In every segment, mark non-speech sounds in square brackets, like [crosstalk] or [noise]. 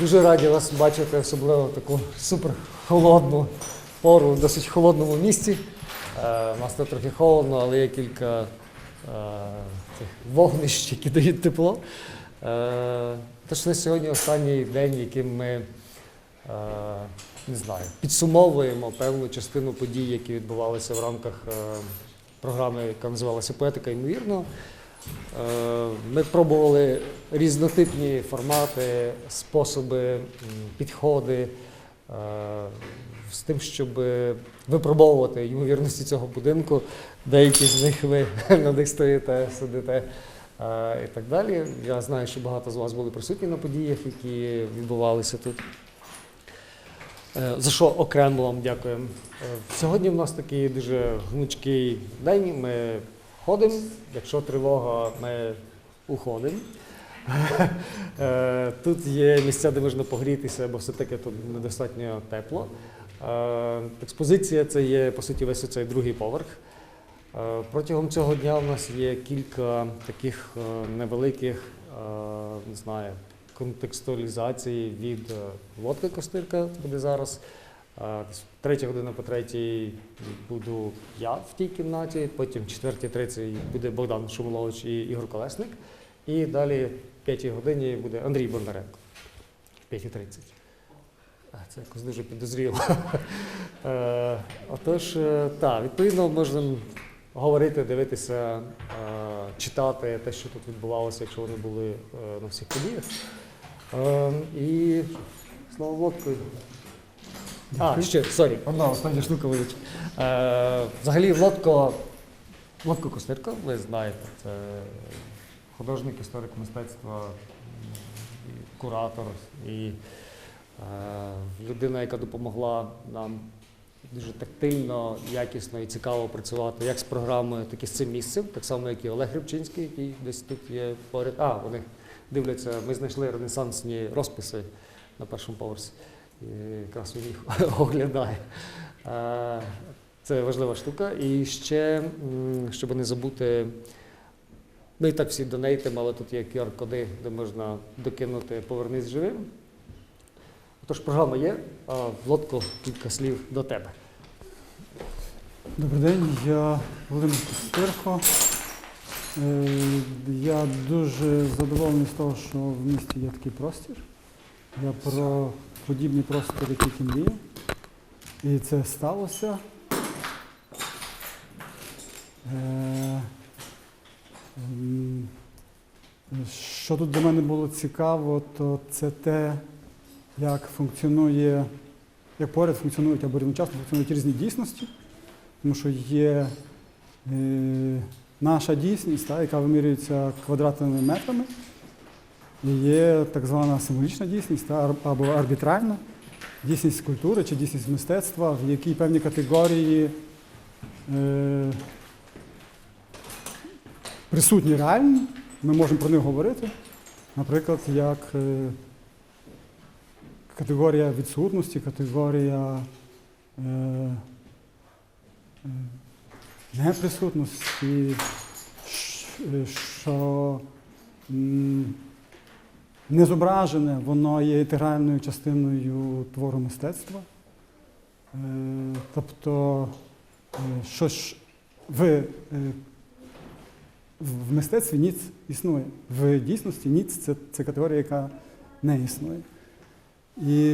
Дуже раді вас бачити, особливо в таку супер холодну пору в досить холодному місці. Е, У нас тут трохи холодно, але є кілька е, цих вогнищ, які дають тепло. Е, Тож це сьогодні останній день, яким ми е, не знаю, підсумовуємо певну частину подій, які відбувалися в рамках е, програми, яка називалася Поетика ймовірно. Е, Ми пробували різнотипні формати, способи, підходи е, з тим, щоб випробовувати ймовірності цього будинку. Деякі з них ви [laughs] на них стоїте, сидите е, і так далі. Я знаю, що багато з вас були присутні на подіях, які відбувалися тут. Е, За що окремо вам дякуємо. Е, Сьогодні в нас такий дуже гнучкий день. Ми ходимо. Якщо тривога, ми уходимо. Е, Тут є місця, де можна погрітися, бо все-таки тут недостатньо тепло. Е, Експозиція це є, по суті, весь цей другий поверх. Е, Протягом цього дня у нас є кілька таких невеликих, не знаю, контекстуалізацій від Лодка Костирка буде зараз. Третя година по третій буду я в тій кімнаті, потім четвертій, третій буде Богдан Шумолович і Ігор Колесник. І далі в п'ятій годині буде Андрій Бондаренко. В 5.30. Це якось дуже підозріло. [laughs] Е, Отож, е, так, відповідно, можна говорити, дивитися, е, читати те, що тут відбувалося, якщо вони були на всіх подіях. І слава Водкою. А, ще, сорі, одна остання штука. Е, Взагалі, Лодко, Лодко Костирко, ви знаєте, це художник, історик мистецтва, і куратор і е, людина, яка допомогла нам дуже тактильно, якісно і цікаво працювати як з програмою, так і з цим місцем, так само, як і Олег Грибчинський, який десь тут є поряд. А, вони дивляться, ми знайшли ренесансні розписи на першому поверсі. І якраз він їх [laughs] оглядає. Е, Це важлива штука. І ще, щоб не забути, ми і так всі донейтимо, але тут є QR-коди, де можна докинути Повернись живим. Тож програма є, а в лодку кілька слів до тебе. Добрий день, я Володимир Костирко. Е, Я дуже задоволений з того, що в місті є такий простір. Я про подібні простори тільки мрію. І це сталося. Е, м, Що тут для мене було цікаво, то це те, як функціонує, як поряд функціонують або рівночасно функціонують різні дійсності. Тому що є е, наша дійсність, та, яка вимірюється квадратними метрами, і є так звана символічна дійсність та, або арбітральна дійсність культури чи дійсність мистецтва, в якій певні категорії е, присутні реально, ми можемо про них говорити. Наприклад, як е, категорія відсутності, категорія. Е, е, неприсутності, що не зображене, воно є інтегральною частиною твору мистецтва. Тобто, що ж в, в мистецтві ніц існує. В дійсності ніц це, це категорія, яка не існує. І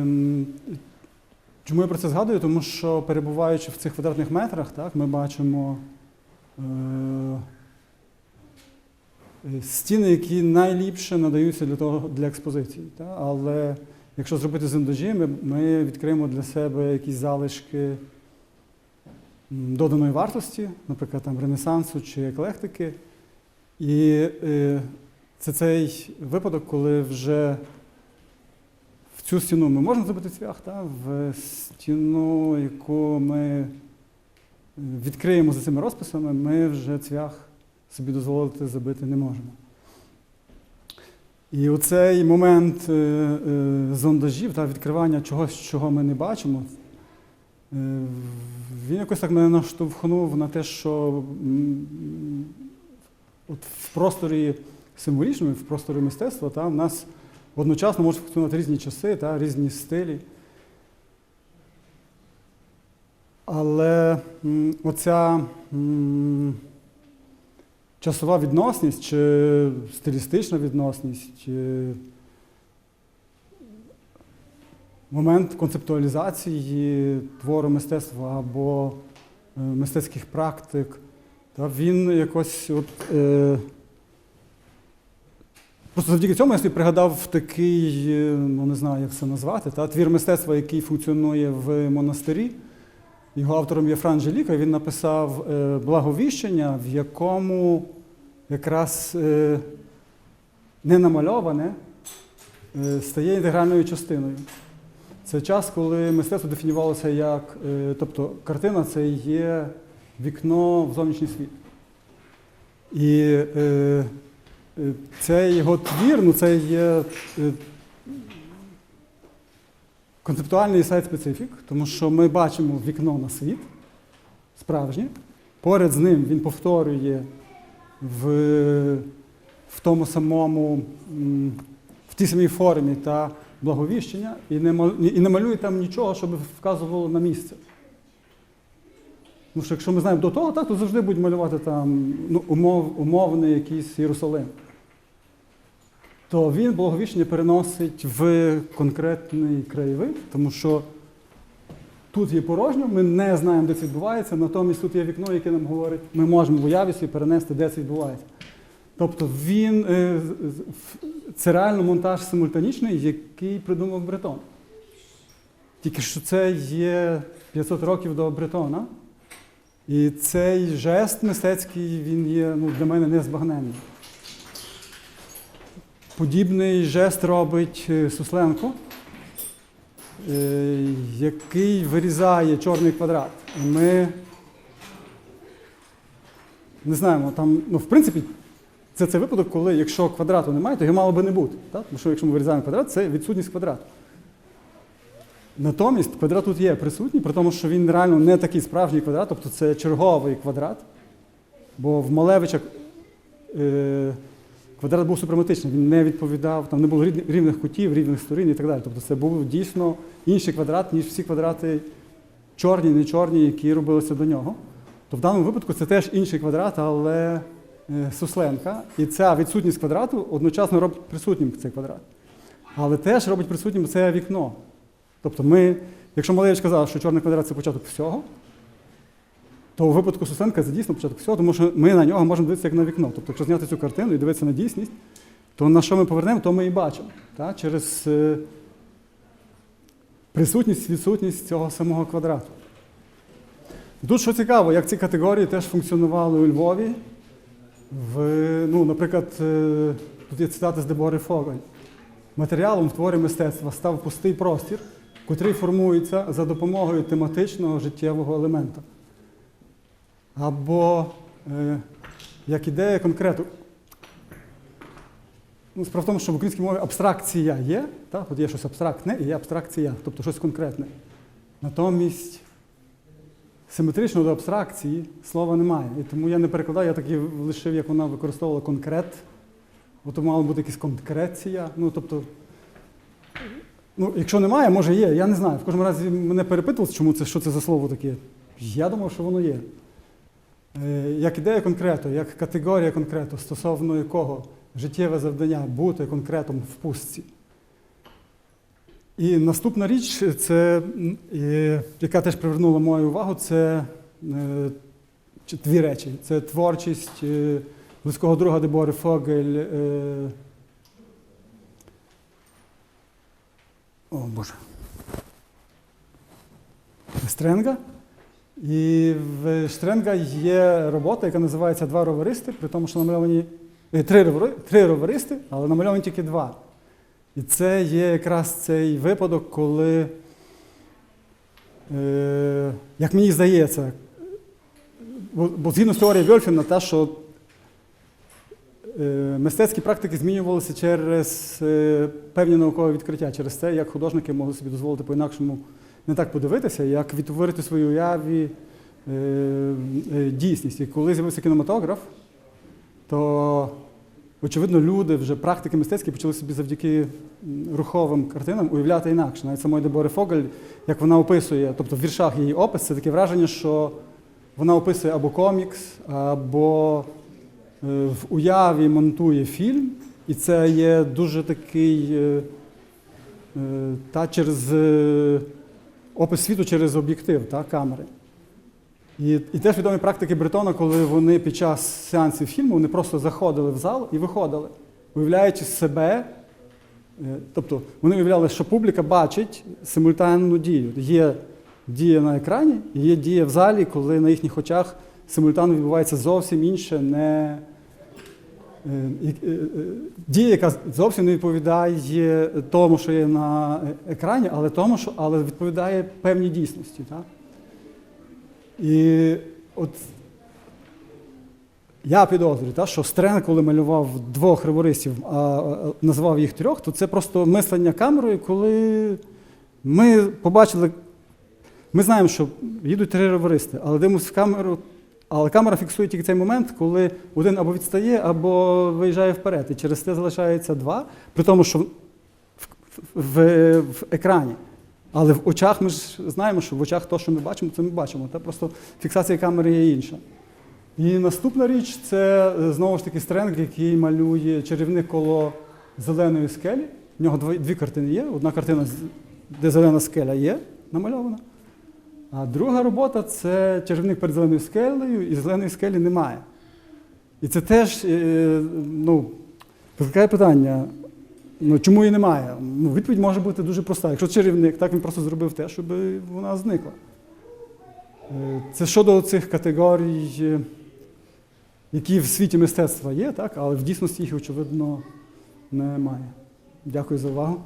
ем, Чому я про це згадую? Тому що перебуваючи в цих квадратних метрах, так, ми бачимо е, е, стіни, які найліпше надаються для, того, для експозиції. Так? Але якщо зробити зондажі, ми, ми відкриємо для себе якісь залишки доданої вартості, наприклад, там, Ренесансу чи еклектики. І е, це цей випадок, коли вже в цю стіну ми можемо забити цвях, та? в стіну, яку ми відкриємо за цими розписами, ми вже цвях собі дозволити забити не можемо. І оцей момент е, е, зондажів та відкривання чогось, чого ми не бачимо, він якось так мене наштовхнув на те, що от в просторі символічному, в просторі мистецтва, та, в нас одночасно можуть функціонувати різні часи, та, різні стилі. Але оця часова відносність чи стилістична відносність, чи момент концептуалізації твору мистецтва або е, мистецьких практик, та він якось от. Е, Просто завдяки цьому я собі пригадав такий, е, ну не знаю, як це назвати, та, твір мистецтва, який функціонує в монастирі. Його автором є Фран Желіка, він написав е, благовіщення, в якому якраз не намальоване стає інтегральною частиною. Це час, коли мистецтво дефінювалося як, е, тобто картина це є вікно в зовнішній світ. І е, е, цей його твір, ну це є е, концептуальний сайт-специфік, тому що ми бачимо вікно на світ справжнє. Поряд з ним він повторює в, в тому самому, в тій самій формі та благовіщення і не, і не малює там нічого, щоб вказувало на місце. Тому що якщо ми знаємо до того, так, то завжди будуть малювати там ну, умов, умовний якийсь Єрусалим. То він благовіщення переносить в конкретний краєвид, тому що тут є порожньо, ми не знаємо, де це відбувається, натомість тут є вікно, яке нам говорить, ми можемо в уяві собі перенести, де це відбувається. Тобто він, е, це реально монтаж симультанічний, який придумав Бретон. Тільки що це є 500 років до Бретона. І цей жест мистецький, він є ну, для мене незбагненний. Подібний жест робить е, Сусленко, е, який вирізає чорний квадрат. Ми не знаємо, там, ну, в принципі, це цей випадок, коли якщо квадрату немає, то його мало би не бути. Так? Тому що якщо ми вирізаємо квадрат, це відсутність квадрату. Натомість квадрат тут є присутній, при тому, що він реально не такий справжній квадрат, тобто це черговий квадрат. Бо в Малевича е, квадрат був супрематичний, він не відповідав, там не було рівних- кутів, рівних сторін і так далі. Тобто це був дійсно інший квадрат, ніж всі квадрати чорні, не чорні, які робилися до нього. То в даному випадку це теж інший квадрат, але Сусленка. І ця відсутність квадрату одночасно робить присутнім цей квадрат. Але теж робить присутнім це вікно. Тобто ми, якщо Малевич казав, що чорний квадрат це початок всього, то у випадку Сусенка це дійсно початок всього, тому що ми на нього можемо дивитися як на вікно. Тобто, якщо зняти цю картину і дивитися на дійсність, то на що ми повернемо, то ми і бачимо. Так? Через е, присутність, відсутність цього самого квадрату. Тут що цікаво, як ці категорії теж функціонували у Львові. В, ну, наприклад, е, тут є цитата з Дебори Фоголь. Матеріалом в творі мистецтва став пустий простір, котрий формується за допомогою тематичного життєвого елемента. Або е, як ідея конкрету. Ну, справа в тому, що в українській мові абстракція є, так? от є щось абстрактне і є абстракція, тобто щось конкретне. Натомість симетрично до абстракції слова немає. І тому я не перекладаю, я так і лишив, як вона використовувала конкрет. От мала бути якась конкреція. Ну, тобто, ну, якщо немає, може є, я не знаю. В кожному разі мене перепитували, чому це, що це за слово таке. Я думав, що воно є. Е, Як ідея конкрету, як категорія конкрету, стосовно якого життєве завдання бути конкретом в пустці. І наступна річ, це, яка теж привернула мою увагу, це е, дві речі. Це творчість е, близького друга Дебори Фогель. е, О, Боже. Стренга. І в Штренга є робота, яка називається Два роваристи, при тому, що намальовані три роваристи, але намальовані тільки два. І це є якраз цей випадок, коли, е, як мені здається, бо, бо згідно з теорією Вольфіна, те, що е, мистецькі практики змінювалися через е, певні наукові відкриття, через те, як художники могли собі дозволити по-інакшому не так подивитися, як відтворити в своїй уяві е, е, дійсність. І коли з'явився кінематограф, то очевидно, люди, вже практики мистецькі почали собі завдяки руховим картинам уявляти інакше. Навіть самої Дебори Фогель, як вона описує, тобто в віршах її опис, це таке враження, що вона описує або комікс, або е, в уяві монтує фільм, і це є дуже такий е, е, та через опис світу через об'єктив та, камери. І, і теж відомі практики Бретона, коли вони під час сеансів фільму вони просто заходили в зал і виходили, уявляючи себе. е, Тобто вони уявляли, що публіка бачить симультанну дію. Є дія на екрані, і є дія в залі, коли на їхніх очах симультанно відбувається зовсім інше, не е, е, дія, яка зовсім не відповідає тому, що є на екрані, але тому, що але відповідає певній дійсності. Так? І от я підозрюю, та, що Стрен, коли малював двох ривористів, а назвав їх трьох, то це просто мислення камерою, коли ми побачили, ми знаємо, що їдуть три ривористи, але дивимося в камеру, але камера фіксує тільки цей момент, коли один або відстає, або виїжджає вперед. І через це залишається два, при тому, що в, в, в екрані. Але в очах ми ж знаємо, що в очах то, що ми бачимо, це ми бачимо. Та просто фіксація камери є інша. І наступна річ це е, знову ж таки Стренг, який малює чарівник коло зеленої скелі. В нього дві, дві картини є. Одна картина, де зелена скеля є намальована. А друга робота це чарівник перед зеленою скелею, і зеленої скелі немає. І це теж е, ну, викликає питання. Ну, чому її немає? Ну, відповідь може бути дуже проста. Якщо чарівник, так він просто зробив те, щоб вона зникла. Е, Це щодо цих категорій, е, які в світі мистецтва є, так, але в дійсності їх, очевидно, немає. Дякую за увагу.